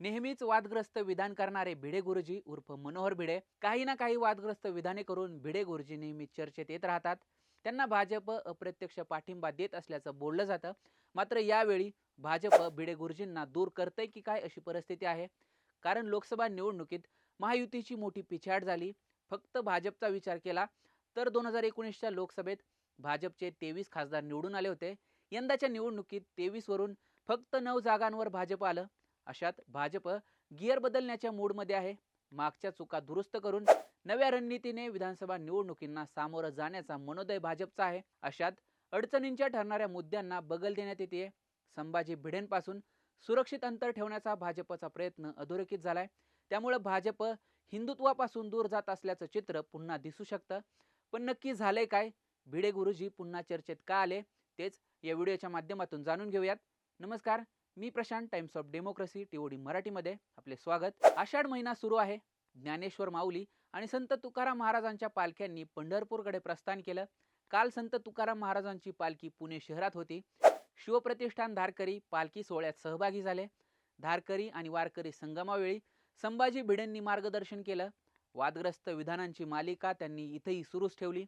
नेहमीच वादग्रस्त विधान करणारे भिडे गुरुजी उर्फ मनोहर भिडे काही ना काही वादग्रस्त विधाने करून भिडे गुरुजी नेहमी चर्चेत येत राहतात. त्यांना भाजप अप्रत्यक्ष पाठिंबा देत असल्याचं बोललं जातं. मात्र यावेळी भाजप भिडे गुरुजींना दूर करतंय की काय अशी परिस्थिती आहे? कारण लोकसभा निवडणुकीत महायुतीची मोठी पिछाड झाली. फक्त भाजपचा विचार केला तर दोन हजार एकोणीसच्या लोकसभेत भाजपचे तेवीस खासदार निवडून आले होते. यंदाच्या निवडणुकीत तेवीसवरून फक्त नऊ जागांवर भाजप आलं. अशात भाजप गिअर बदलण्याच्या मूडमध्ये आहे. मागच्या चुका दुरुस्त करून नव्या रणनीतीने विधानसभा निवडणुकींना सामोरं जाण्याचा मनोदय भाजपचा आहे. अशात अडचणींच्या ठरणाऱ्या मुद्द्यांना बगल देण्यात येते संभाजी भिडेंपासून सुरक्षित अंतर ठेवण्याचा भाजपचा प्रयत्न अधोरेखित झालाय. त्यामुळे भाजप हिंदुत्वापासून दूर जात असल्याचं चित्र पुन्हा दिसू शकतं. पण नक्की झालंय काय? भिडे गुरुजी पुन्हा चर्चेत का आले? तेच या व्हिडिओच्या माध्यमातून जाणून घेऊयात. नमस्कार. मी Prashant Times of Democracy TOD मराठीमध्ये आपले स्वागत. आषाढ महिना सुरू आहे. ज्ञानेश्वर माऊली आणि संत तुकाराम महाराजांच्या पालख्यांनी पंढरपूरकडे प्रस्थान केलं. काल संत तुकाराम महाराजांची पालखी पुणे शहरात होती. शिवप्रतिष्ठान धारकरी पालखी सोहळ्यात सहभागी झाले. धारकरी आणि वारकरी संगमावेळी संभाजी भिडेंनी मार्गदर्शन केलं. वादग्रस्त विधानांची मालिका त्यांनी इथेही सुरूच ठेवली.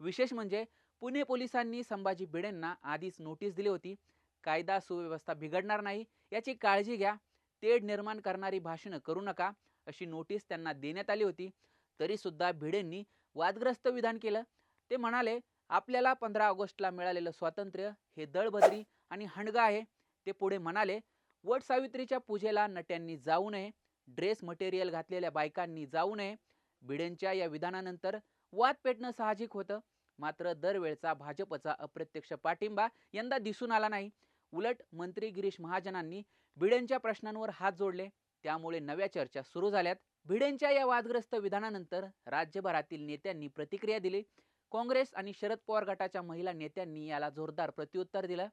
विशेष म्हणजे पुणे पोलिसांनी संभाजी भिडेंना आधीच नोटीस दिली होती. कायदा सुव्यवस्था बिघडणार नाही याची काळजी घ्या. तेढ निर्माण करणारी भाषणं करू नका अशी नोटीस त्यांना देण्यात आली होती. तरी सुद्धा भिडेंनी वादग्रस्त विधान केलं. ते म्हणाले आपल्याला पंधरा ऑगस्टला मिळालेलं स्वातंत्र्य हे दळबद्री आणि हणगा आहे. ते पुढे म्हणाले वट सावित्रीच्या पूजेला नट्यांनी जाऊ नये ड्रेस मटेरियल घातलेल्या बायकांनी जाऊ नये. भिडेंच्या या विधानानंतर वाद पेटणं साहजिक होतं. मात्र दरवेळचा भाजपचा अप्रत्यक्ष पाठिंबा यंदा दिसून आला नाही. उलट मंत्री गिरीश महाजनांनी भिडेंच्या प्रश्नांवर हात जोडले. त्यामुळे नव्या चर्चा सुरू झाल्यात. भिडेंच्या या वादग्रस्त विधानानंतर राज्यभरातील नेत्यांनी प्रतिक्रिया दिली. काँग्रेस आणि शरद पवार गटाच्या महिला नेत्यांनी याला जोरदार प्रत्युत्तर दिलं.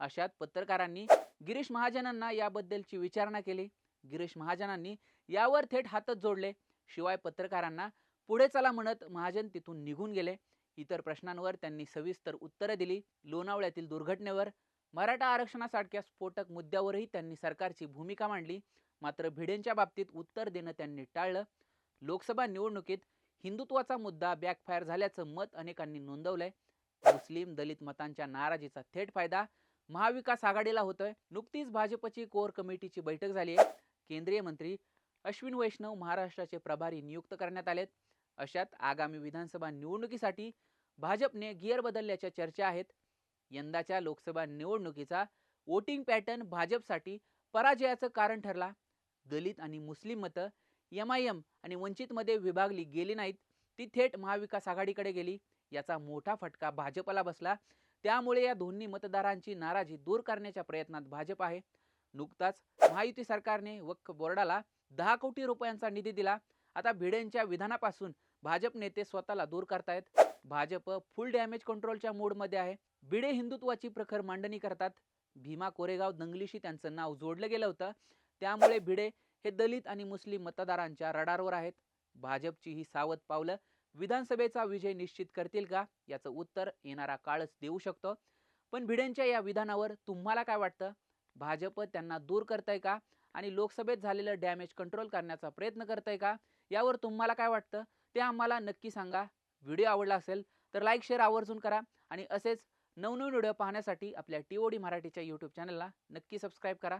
अशात पत्रकारांनी गिरीश महाजनांना याबद्दलची विचारणा केली. गिरीश महाजनांनी यावर थेट हातच जोडले. शिवाय पत्रकारांना पुढे चला म्हणत महाजन तिथून निघून गेले. इतर प्रश्नांवर त्यांनी सविस्तर उत्तरं दिली. लोणावळ्यातील दुर्घटनेवर मराठा आरक्षणासारख्या स्फोटक मुद्द्यावरही त्यांनी सरकारची भूमिका मांडली. मात्र भिडेंच्या बाबतीत उत्तर देणं त्यांनी टाळलं. लोकसभा निवडणुकीत हिंदुत्वाचा मुद्दा बॅकफायर झाल्याचं मत अनेकांनी नोंदवलंय. मुस्लिम दलित मतांच्या नाराजीचा थेट फायदा महाविकास आघाडीला होतोय. नुकतीच भाजपची कोर कमिटीची बैठक झाली आहे. केंद्रीय मंत्री अश्विन वैष्णव महाराष्ट्राचे प्रभारी नियुक्त करण्यात आलेत. अशात आगामी विधानसभा निवडणुकीसाठी भाजपने गिअर बदलल्याच्या चर्चा आहेत. यंदाच्या लोकसभा निवडणुकीचा वोटिंग पॅटर्न भाजपसाठी पराजयाचं कारण ठरला. दलित आणि मुस्लिम मतं एम आय एम आणि वंचितमध्ये विभागली गेली नाहीत ती थेट महाविकास आघाडीकडे गेली. याचा मोठा फटका भाजपला बसला. त्यामुळे या दोन्ही मतदारांची नाराजी दूर करण्याच्या प्रयत्नात भाजप आहे. नुकताच महायुती सरकारने वक्फ बोर्डाला दहा कोटी रुपयांचा निधी दिला. आता भिडेंच्या विधानापासून भाजप नेते स्वतःला दूर करतायत. भाजप फुल डॅमेज कंट्रोलच्या मूडमध्ये आहे. भिडे हिंदुत्वाची प्रखर मांडणी करतात. भीमा कोरेगाव दंगलीशी त्यांचं नाव जोडलं गेलं होतं. त्यामुळे भिडे हे दलित आणि मुस्लिम मतदारांच्या रडारवर आहेत. भाजपची ही सावध पावलं विधानसभेचा विजय निश्चित करतील का? याचं उत्तर येणारा काळच देऊ शकतो. पण भिडेंच्या या विधानावर तुम्हाला काय वाटतं? भाजप त्यांना दूर करतंय का? आणि लोकसभेत झालेलं डॅमेज कंट्रोल करण्याचा प्रयत्न करतंय का? यावर तुम्हाला काय वाटतं? ते आम्हाला नक्की सांगा. व्हिडिओ आवडला असेल तर लाईक शेअर आवर्जून करा आणि असेच नवनवीन व्हिडिओ पाहण्यासाठी आपल्या टी ओ डी मराठीच्या यूट्यूब चॅनलला नक्की सबस्क्राईब करा.